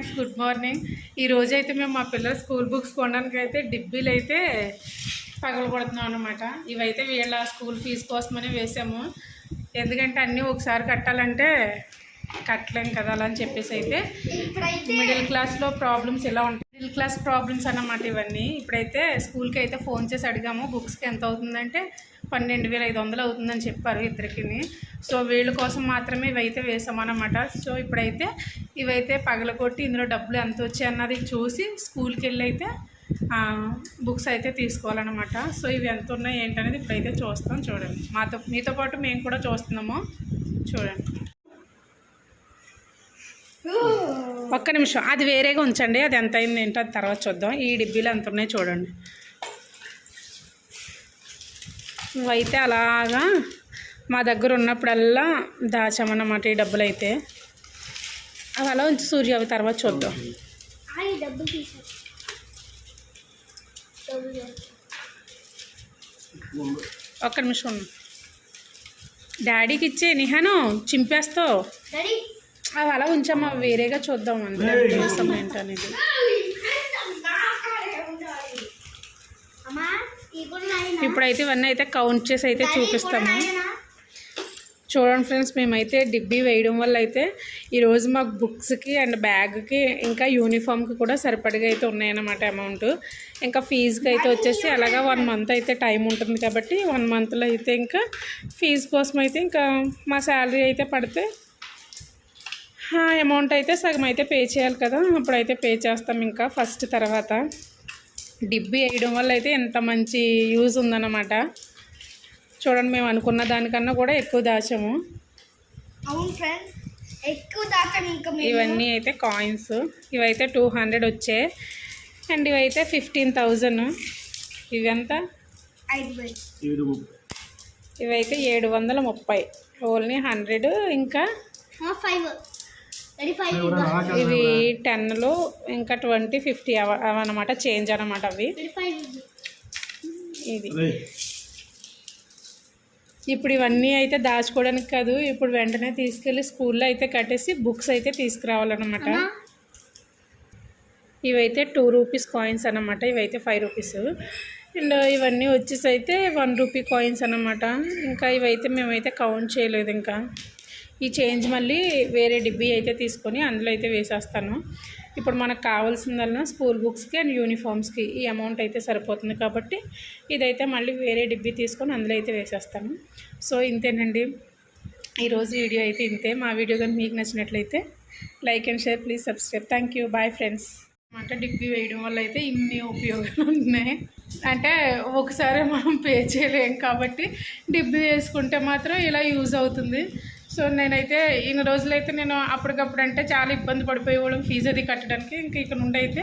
Friends good morning. ఈ రోజు అయితే మేము మా పిల్లల స్కూల్ బుక్స్ కొనడానికి అయితే డిబ్బీలు అయితే పగలగొడుతున్నాం అనమాట ఇవైతే వీళ్ళ స్కూల్ ఫీజు కోసమని వేసాము. ఎందుకంటే అన్నీ ఒకసారి కట్టాలంటే కట్టలేం కదా అలా అని చెప్పేసి అయితే మిడిల్ క్లాస్లో ప్రాబ్లమ్స్ ఇలా ఉంటాయి. మిడిల్ క్లాస్ ప్రాబ్లమ్స్ అన్నమాట ఇవన్నీ. ఇప్పుడైతే స్కూల్కి అయితే ఫోన్ చేసి అడిగాము బుక్స్కి ఎంత అవుతుందంటే పన్నెండు వేల ఐదు వందలు అవుతుందని చెప్పారు ఇద్దరికి. సో వీళ్ళ కోసం మాత్రమే ఇవైతే వేసామన్నమాట. సో ఇప్పుడైతే ఇవైతే పగలగొట్టి ఇందులో డబ్బులు ఎంత వచ్చాయి అన్నది చూసి స్కూల్కి వెళ్ళి అయితే బుక్స్ అయితే తీసుకోవాలన్నమాట. సో ఇవి ఎంత ఉన్నాయి ఏంటనేది ఇప్పుడైతే చూస్తాం చూడండి. మాతో మీతో పాటు మేము కూడా చూస్తున్నాము చూడండి. ఒక్క నిమిషం. అది వేరేగా ఉంచండి. అది ఎంత అయింది ఏంటో అది తర్వాత చూద్దాం. ఈ డిబ్బీలు ఎంత ఉన్నాయి చూడండి. ఇవైతే అలాగా మా దగ్గర ఉన్నప్పుడల్లా దాచామన్నమాట ఈ డబ్బులు అయితే అవి అలా ఉంచి సూర్య అవి తర్వాత చూద్దాం. ఒక్క నిమిషం. ఉండు. డాడీకి ఇచ్చే నిహాను చింపేస్తావు. అవి అలా ఉంచామా వేరేగా చూద్దాం అంతే. చేస్తాం ఏంటనేది అమ్మా ఈ కూడా నాయనా ఇప్పుడైతే ఇవన్నీ అయితే కౌంట్ చేసి అయితే చూపిస్తాము. చూడండి ఫ్రెండ్స్ మేమైతే డిబ్బీ వేయడం వల్ల అయితే ఈరోజు మాకు బుక్స్కి అండ్ బ్యాగ్కి ఇంకా యూనిఫామ్కి కూడా సరిపడగా అయితే ఉన్నాయన్నమాట అమౌంట్ ఇంకా ఫీజుకి అయితే వచ్చేసి అలాగా వన్ మంత్ అయితే టైం ఉంటుంది కాబట్టి వన్ మంత్లో అయితే ఇంకా ఫీజు కోసం అయితే ఇంకా మా శాలరీ అయితే పడితే అమౌంట్ అయితే సగం అయితే పే చేయాలి కదా. అప్పుడైతే పే చేస్తాం ఇంకా ఫస్ట్ తర్వాత. డిబ్బీ వేయడం వల్ల అయితే ఎంత మంచి యూజ్ ఉందన్నమాట. చూడండి మేము అనుకున్న దానికన్నా కూడా ఎక్కువ దాచాము. అవును ఫ్రెండ్స్ ఎక్కువ దాకా ఇంకా ఇవన్నీ అయితే కాయిన్స్ ఇవైతే టూ హండ్రెడ్ వచ్చాయి అండ్ ఇవైతే ఫిఫ్టీన్ థౌజండ్ ఇవంతా ఇవైతే ఏడు వందల ముప్పై. ఓన్లీ హండ్రెడ్ ఇంకా ఫైవ్ ఇవి టెన్లు ఇంకా ట్వంటీ ఫిఫ్టీ అవ అవన్నమాట చేంజ్ అనమాట అవి. ఇది ఇప్పుడు ఇవన్నీ అయితే దాచుకోవడానికి కాదు ఇప్పుడు వెంటనే తీసుకెళ్ళి స్కూల్లో అయితే కట్టేసి బుక్స్ అయితే తీసుకురావాలన్నమాట. ఇవైతే టూ రూపీస్ కాయిన్స్ అన్నమాట ఇవైతే ఫైవ్ రూపీస్ అండ్ ఇవన్నీ వచ్చేసి అయితే వన్ రూపీ కాయిన్స్ అన్నమాట. ఇంకా ఇవైతే మేమైతే కౌంట్ చేయలేదు ఇంకా. ఈ చేంజ్ మళ్ళీ వేరే డిబ్బీ అయితే తీసుకొని అందులో అయితే వేసేస్తాను. ఇప్పుడు మనకు కావాల్సిందల్లా స్కూల్ బుక్స్కి అండ్ యూనిఫామ్స్కి ఈ అమౌంట్ అయితే సరిపోతుంది కాబట్టి ఇదైతే మళ్ళీ వేరే డిబ్బీ తీసుకొని అందులో అయితే వేసేస్తాను. సో ఇంతేనండి. ఈరోజు వీడియో అయితే ఇంతే. మా వీడియో కానీ మీకు నచ్చినట్లయితే like and share please subscribe. Thank you. Bye friends. అంటే డిగ్రీ వేయడం వల్ల అయితే ఇన్ని ఉపయోగాలు ఉన్నాయి. అంటే ఒకసారి మనం పే చేయలేం కాబట్టి డిబ్బీ వేసుకుంటే మాత్రం ఇలా యూజ్ అవుతుంది. సో నేనైతే ఇన్ని రోజులైతే నేను అప్పటికప్పుడు అంటే చాలా ఇబ్బంది పడిపోయేవాళ్ళం ఫీజు అది కట్టడానికి. ఇంకా ఇక్కడ నుండి అయితే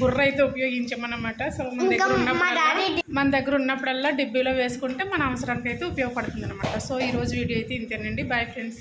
బుర్ర అయితే ఉపయోగించామన్నమాట. సో మన దగ్గర ఉన్నప్పుడల్లా మన దగ్గర ఉన్నప్పుడల్లా డిబ్బీలో వేసుకుంటే మన అవసరానికి అయితే ఉపయోగపడుతుంది అనమాట సో ఈరోజు వీడియో అయితే ఇంతేనండి. Bye friends.